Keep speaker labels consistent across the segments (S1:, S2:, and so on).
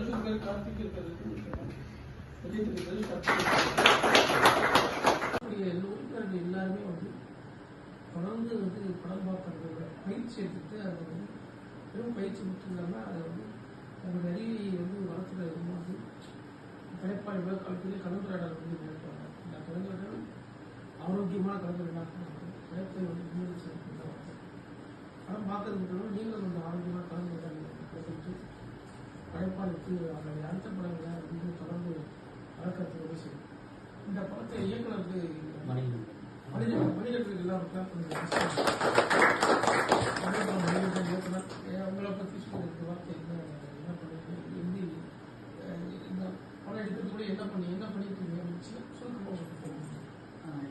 S1: கார்த்திக் வாங்க என் கார்த்திக் இருக்காரு விஜய் இருக்காரு கார்த்திக் எல்லாருமே வந்து தொடர்ந்து வந்து படம் பார்க்கறத பயிற்சி எடுத்துட்டு அதை வந்து வெறும் பயிற்சி மட்டும் இல்லாமல் அதை வந்து அவங்க அறிவை வந்து வளர்த்துறது வந்து படைப்பாளிகள் கல்வி கலந்துரையாடல் வந்து மேற்கொண்டாங்க இந்த கலந்துரையாடல் ஆரோக்கியமான கலந்துரையாடல் படைப்பை வந்து முன்னெடுத்து படம் பார்க்கறது மட்டும் நீங்களும் வந்து ஆரோக்கியமான கலந்துரையாடல் படைப்பாளிக்கு அவருடைய அடுத்த படங்களை வந்து தொடர்ந்து வளர்க்கறதுக்கு உதவி செய்யும். இந்த படத்தை இயக்குனருக்கு
S2: மணிகண்டன்.
S1: மனிதர்கள் மனிதர்களுக்கு எல்லாம் இயக்குனர். உங்களை பற்றி வார்த்தை என்ன என்ன பண்ணுங்க எப்படி இந்த படம் எடுக்கிறது கூட என்ன பண்ணி என்ன அப்படின்னு உங்களுக்கு சொல்லுங்க.
S2: ஆஹ்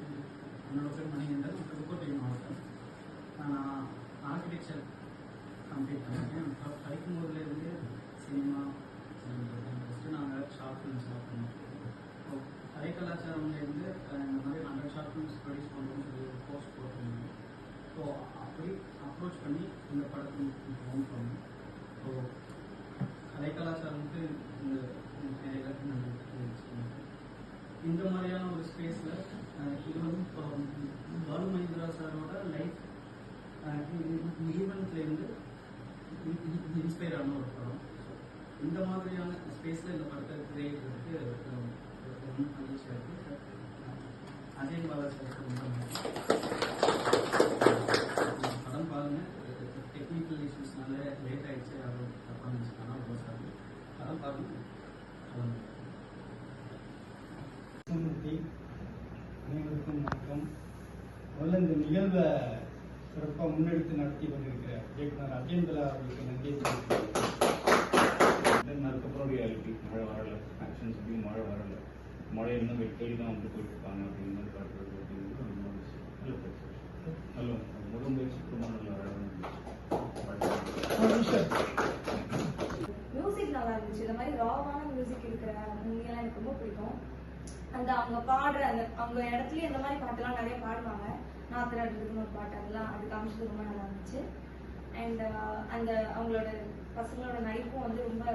S2: என்னோட பேர் மணிகண்டன். புதுக்கோட்டை மாவட்டம். நான் ஆர்கிடெக்சர் கம்ப்ளீட் பண்ணியிருக்கேன். படிக்கும் போதுலேருந்து இந்த படத்துக்கு ஃபோன் பண்ணோம் ஸோ கலை கலாச்சாரம்க்கு இந்த நிறைய நான் சொல்லியிருக்கேன். இந்த மாதிரியான ஒரு ஸ்பேஸ்ல இது வந்து இப்போ பாலு மகேந்திரா சாரோட லைஃப் ஈவெண்ட்லேருந்து இன்ஸ்பயர் ஆன ஒரு படம் இந்த மாதிரியான ஸ்பேஸ்ல இந்த படத்தை கிரியேட் ரொம்ப மகிழ்ச்சியாக இருக்கு அஜய் பாலா சார் ரொம்ப
S3: அனைவருக்கும் வணக்கம் முதல்ல இந்த நிகழ்வை சிறப்பாக முன்னெடுத்து நடத்தி கொண்டிருக்கிற இயக்குனர் அஜேந்திரா அவர்களுக்கு நன்றி
S4: அதுக்கப்புறம் ரியாலிட்டி மழை வரல? ஆக்ஷன் சொல்லி மழை வரல. மழை இன்னும் தேடி தான் வந்து போயிட்டு இருக்காங்க அப்படின்னு மாதிரி காட்டுறது அப்படிங்கிறது ரொம்ப நல்ல விஷயம். நல்ல பேச்சு. நல்ல முதல் முயற்சி ரொம்ப நல்ல அழகான
S5: மியூசிக் நல்லா இருந்துச்சு இந்த மாதிரி ராவான மியூசிக் இருக்கிற மூவியெல்லாம் எனக்கு ரொம்ப பிடிக்கும். அந்த அவங்க பாடுற அந்த அவங்க இடத்துலயே இந்த மாதிரி பாட்டெல்லாம் நிறைய பாடுவாங்க. நாத்திராடுறதுன்னு ஒரு பாட்டு அதெல்லாம் அது காமிச்சது ரொம்ப நல்லா இருந்துச்சு. அண்ட் uh, அந்த அவங்களோட பசங்களோட நடிப்பும் வந்து ரொம்ப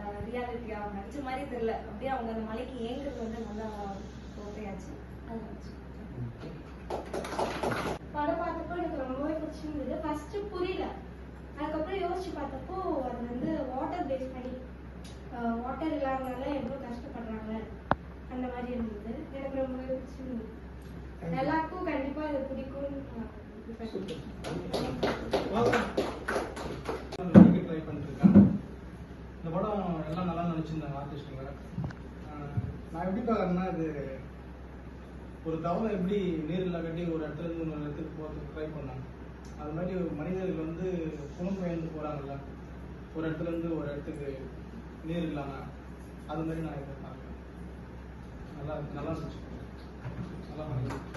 S5: uh, ரியாலிட்டியா அவங்க நடிச்ச மாதிரி தெரியல. அப்படியே அவங்க அந்த மலைக்கு ஏங்குறது வந்து நல்லா ஓகேயாச்சு அது
S6: படம் பார்த்தப்போ எனக்கு ரொம்பவே பிடிச்சிருந்தது. ஃபர்ஸ்ட் புரியல. அதுக்கப்புறம் யோசிச்சு பார்த்தப்போ அது வந்து வாட்டர் பேஸ் பண்ணி வாட்டர் இல்லாதனால எவ்வளோ கஷ்டப்படுறாங்க? அந்த மாதிரி இருந்தது. எனக்கு பிடிச்சிருந்தது. எல்லாருக்கும் கண்டிப்பா இது பிடிக்கும்னு
S1: நடிக்க ட்ரை பண்ணிருக்கேன் இந்த படம் எல்லாம் நல்லா நினச்சிருந்தாங்க ஆர்டிஸ்ட்டுங்க நான் எப்படி பார்க்குறேன்னா இது ஒரு தவளை எப்படி நீரில் கட்டி ஒரு இடத்துல இருந்து இன்னொரு இடத்துக்கு போகிறதுக்கு ட்ரை பண்ணாங்க. அது மாதிரி ஒரு மனிதர்கள் வந்து புலம்பெயர்ந்து போகிறாங்கல்ல ஒரு இடத்துல இருந்து ஒரு இடத்துக்கு நீர் இல்லாமல் அது மாதிரி நான் இதை பார்க்குறேன். நல்லா நல்லா இருந்துச்சு. நல்லா பண்ணிருக்கேன்